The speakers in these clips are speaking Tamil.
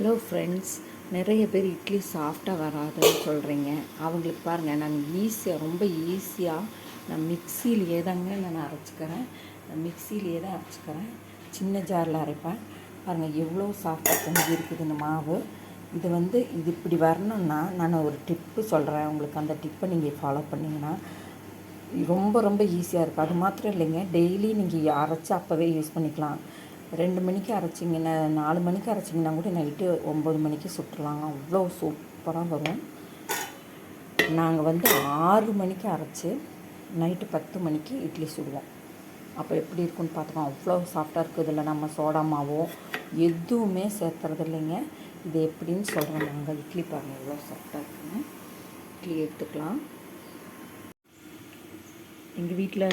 ஹலோ ஃப்ரெண்ட்ஸ் நிறைய பேர் இட்லி சாஃப்டாக வராதுன்னு சொல்கிறீங்க அவங்களுக்கு பாருங்கள் நான் ஈஸியாக ரொம்ப ஈஸியாக நான் மிக்சியிலேயே தாங்க நான் அரைச்சிக்கிறேன். நான் மிக்சியிலேயே தான் அரைச்சிக்கிறேன். சின்ன ஜாரில் அரைப்பேன். பாருங்கள் எவ்வளோ சாஃப்டாக பொங்கி இருக்குது இந்த மாவு. இது வந்து இது இப்படி வரணும்னா நான் ஒரு டிப்பு சொல்கிறேன் உங்களுக்கு அந்த டிப்பை நீங்கள் ஃபாலோ பண்ணிங்கன்னா ரொம்ப ரொம்ப ஈஸியாக இருக்கும். அது மாத்திரம் இல்லைங்க. டெய்லி நீங்கள் அரைச்சி அப்போவே யூஸ் பண்ணிக்கலாம். ரெண்டு மணிக்கு அரைச்சிங்கன்னா நாலு மணிக்கு அரைச்சிங்கன்னா கூட நைட்டு ஒம்பது மணிக்கு சுட்டுலாம் அவ்வளோ சூப்பராக வரும். நாங்கள் வந்து ஆறு மணிக்கு அரைச்சி நைட்டு பத்து மணிக்கு இட்லி சுடுவோம். அப்போ எப்படி இருக்குன்னு பார்த்துக்கோம் அவ்வளோ சாஃப்டாக இருக்குது. இதில் நம்ம சோடா மாவோ எதுவுமே சேர்த்துறது இல்லைங்க. இது எப்படின்னு சொல்கிறோம் நாங்கள் இட்லி பாருங்கள் எவ்வளோ சாஃப்டாக இருக்குன்னு இட்லி எடுத்துக்கலாம். எங்கள் வீட்டில்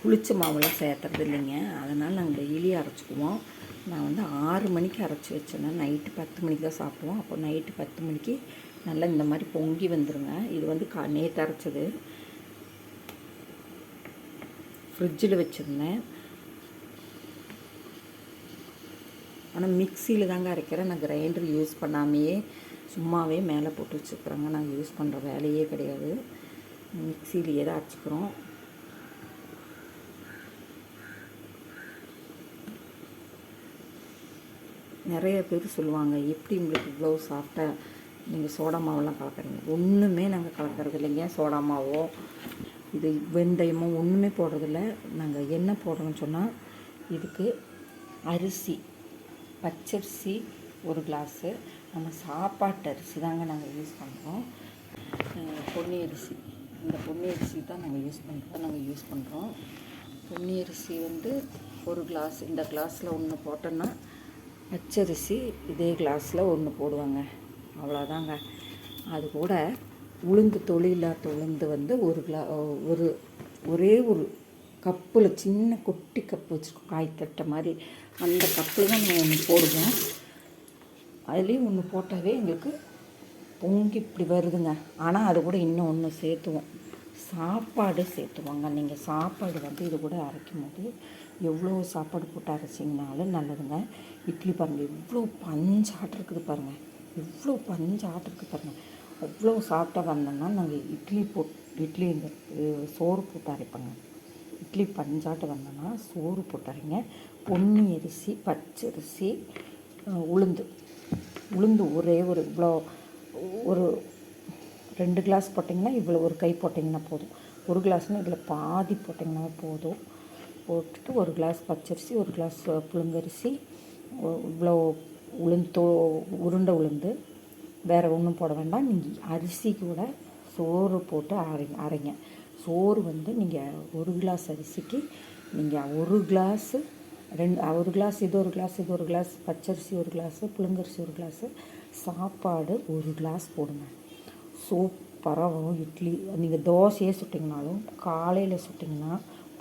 புளிச்ச மாவுலாம் சேர்த்துறது இல்லைங்க. அதனால் நாங்கள் டெய்லி அரைச்சிக்குவோம். நான் வந்து ஆறு மணிக்கு அரைச்சி வச்சேன்னா நைட்டு பத்து மணிக்கு தான் சாப்பிடுவோம். அப்போ நைட்டு பத்து மணிக்கு நல்லா இந்த மாதிரி பொங்கி வந்துடுங்க இது வந்து கா நேற்று அரைச்சது. ஃப்ரிட்ஜில் வச்சுருந்தேன். ஆனால் மிக்சியில் தாங்க அரைக்கிறேன். நான் கிரைண்டர் யூஸ் பண்ணாமையே சும்மாவே மேலே போட்டு வச்சுருக்குறேங்க. நாங்கள் யூஸ் பண்ணுற வேலையே கிடையாது. மிக்சியிலேயே தான் அரைச்சிக்கிறோம். நிறைய பேர் சொல்லுவாங்க எப்படி உங்களுக்கு இவ்வளோ சாஃப்டாக நீங்கள் சோடா மாவெல்லாம் கலக்குறீங்க? ஒன்றுமே நாங்கள் கலக்கிறது இல்லைங்க சோடா மாவோ இது வெந்தயமோ ஒன்றுமே போடுறதில்ல. நாங்கள் என்ன போடுறோம்னு சொன்னால் இதுக்கு அரிசி பச்சரிசி ஒரு கிளாஸு நம்ம சாப்பாட்டு அரிசி தாங்க நாங்கள் யூஸ் பண்ணுறோம் பொன்னி அரிசி இந்த பொன்னி அரிசி தான் நாங்கள் யூஸ் பண்ணுறோம் நாங்கள் யூஸ் பண்ணுறோம் பொன்னி அரிசி வந்து ஒரு கிளாஸ் இந்த கிளாஸில் ஒன்று போட்டோன்னா பச்சரிசி இதே கிளாஸில் ஒன்று போடுவாங்க. அவ்வளோதாங்க அது கூட உளுந்து தொழிலாத்த உளுந்து வந்து ஒரு கிலா ஒரு ஒரே ஒரு கப்பில் சின்ன கொட்டி கப்பு வச்சுருக்கோம். காய் தட்டை மாதிரி. அந்த கப்பில் தான் நாங்கள் ஒன்று போடுவோம். அதுலேயும் ஒன்று போட்டாவே எங்களுக்கு பொங்கி இப்படி வருதுங்க. ஆனால் அது கூட இன்னும் ஒன்று சேர்த்துவோம். சாப்பாடு சேர்த்துவாங்க. நீங்கள் சாப்பாடு வந்து இது கூட அரைக்கும் போது எவ்வளோ சாப்பாடு போட்டு அரைச்சிங்கனாலும் நல்லதுங்க. இட்லி பாருங்கள் இவ்வளோ பஞ்சு இருக்குது பாருங்கள் எவ்வளோ பஞ்சு ஆட்டிருக்கு பாருங்கள் அவ்வளோ சாப்பிட்டா வந்தோம்னா நாங்கள் இட்லி போட் இட்லி இந்த சோறு போட்டு அரைப்போங்க. இட்லி பஞ்சாட்டு வந்தோன்னா சோறு போட்டு அரைங்க. பொன்னி அரிசி பச்சரிசி உளுந்து. உளுந்து ஒரே ஒரு இவ்வளோ ஒரு ரெண்டு கிளாஸ் போட்டிங்கன்னா இவ்வளோ ஒரு கை போட்டிங்கன்னா போதும். ஒரு கிளாஸ்னால் இதில் பாதி போட்டிங்கன்னா போதும். போட்டுட்டு ஒரு கிளாஸ் பச்சரிசி ஒரு கிளாஸ் புழுங்கரிசி இவ்வளோ உளுந்து உருண்டை உளுந்து. வேறு ஒன்றும் போட வேண்டாம். நீங்கள் அரிசி கூட சோறு போட்டு அரைங்க அரைங்க. சோறு வந்து நீங்கள் ஒரு கிளாஸ் அரிசிக்கு நீங்கள் ஒரு கிளாஸு ரெண்டு ஒரு கிளாஸ் இது ஒரு கிளாஸ் இது ஒரு கிளாஸ் பச்சரிசி ஒரு கிளாஸு புழுங்கரிசி ஒரு கிளாஸு சாப்பாடு ஒரு கிளாஸ் போடுங்க. சூப்பராக வரும் இட்லி. நீங்கள் தோசையே சுட்டிங்கனாலும் காலையில் சுட்டிங்கன்னா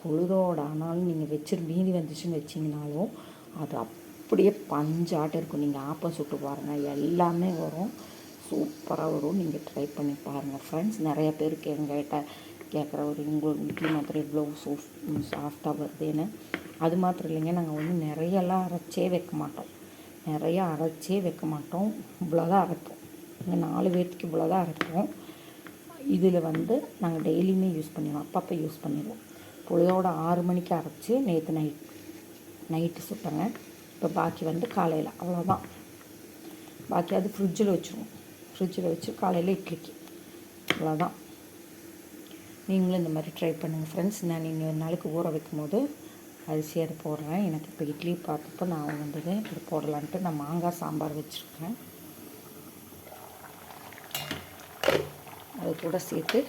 பொழுதோட ஆனாலும் நீங்கள் வச்சு மீதி வந்துச்சுன்னு வச்சிங்கனாலும் அது அப்படியே பஞ்சாட்டம் இருக்கும். நீங்கள் ஆப்பம் சுட்டு பாருங்கள் எல்லாமே வரும். சூப்பராக வரும். நீங்கள் ட்ரை பண்ணி பாருங்கள் ஃப்ரெண்ட்ஸ் நிறைய பேருக்கு எங்கிட்ட கேட்குற ஒரு உங்கள் இட்லி மாத்திரம் இவ்வளோ சூஃப் சாஃப்டாக வருதுன்னு. அது மாத்திரம் இல்லைங்க. நாங்கள் வந்து நிறையெல்லாம் அரைச்சே வைக்க மாட்டோம். நிறையா அரைச்சே வைக்க மாட்டோம். இவ்வளோதான் அரைப்போம். இங்கே நாலு பேர்த்துக்கு இவ்வளோதான் அரைப்போம். இதில் வந்து நாங்கள் டெய்லியுமே யூஸ் பண்ணிடுவோம் அப்பப்போ யூஸ் பண்ணிடுவோம். புளியோட ஆறு மணிக்கு அரைச்சி நேற்று நைட் நைட்டு சுட்டேங்க. இப்போ பாக்கி வந்து காலையில் அவ்வளோதான் பாக்கி அது ஃப்ரிட்ஜில் வச்சுருவோம். ஃப்ரிட்ஜில் வச்சு காலையில் இட்லிக்கு. அவ்வளோதான் நீங்களும் இந்த மாதிரி ட்ரை பண்ணுங்கள் ஃப்ரெண்ட்ஸ் நான் நீங்கள் ஒரு நாளைக்கு ஊற வைக்கும் போது அரிசி அதை போடுறேன். எனக்கு இப்போ இட்லி பார்த்தப்போ நான் வந்தது இப்படி போடலான்ட்டு நான் மாங்காய் சாம்பார் வச்சுருக்கேன். அது கூட சேர்த்து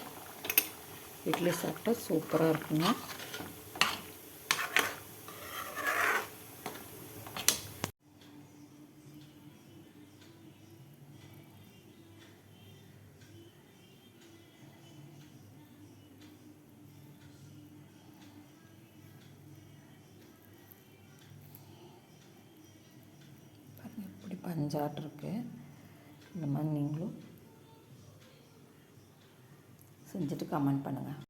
இட்லி சாப்பிட்டா சூப்பராக இருக்குங்க. இப்படி பஞ்சாட்டு இருக்குது இந்த மாதிரி நீங்களும் செஞ்சுட்டு கமெண்ட் பண்ணுங்கள்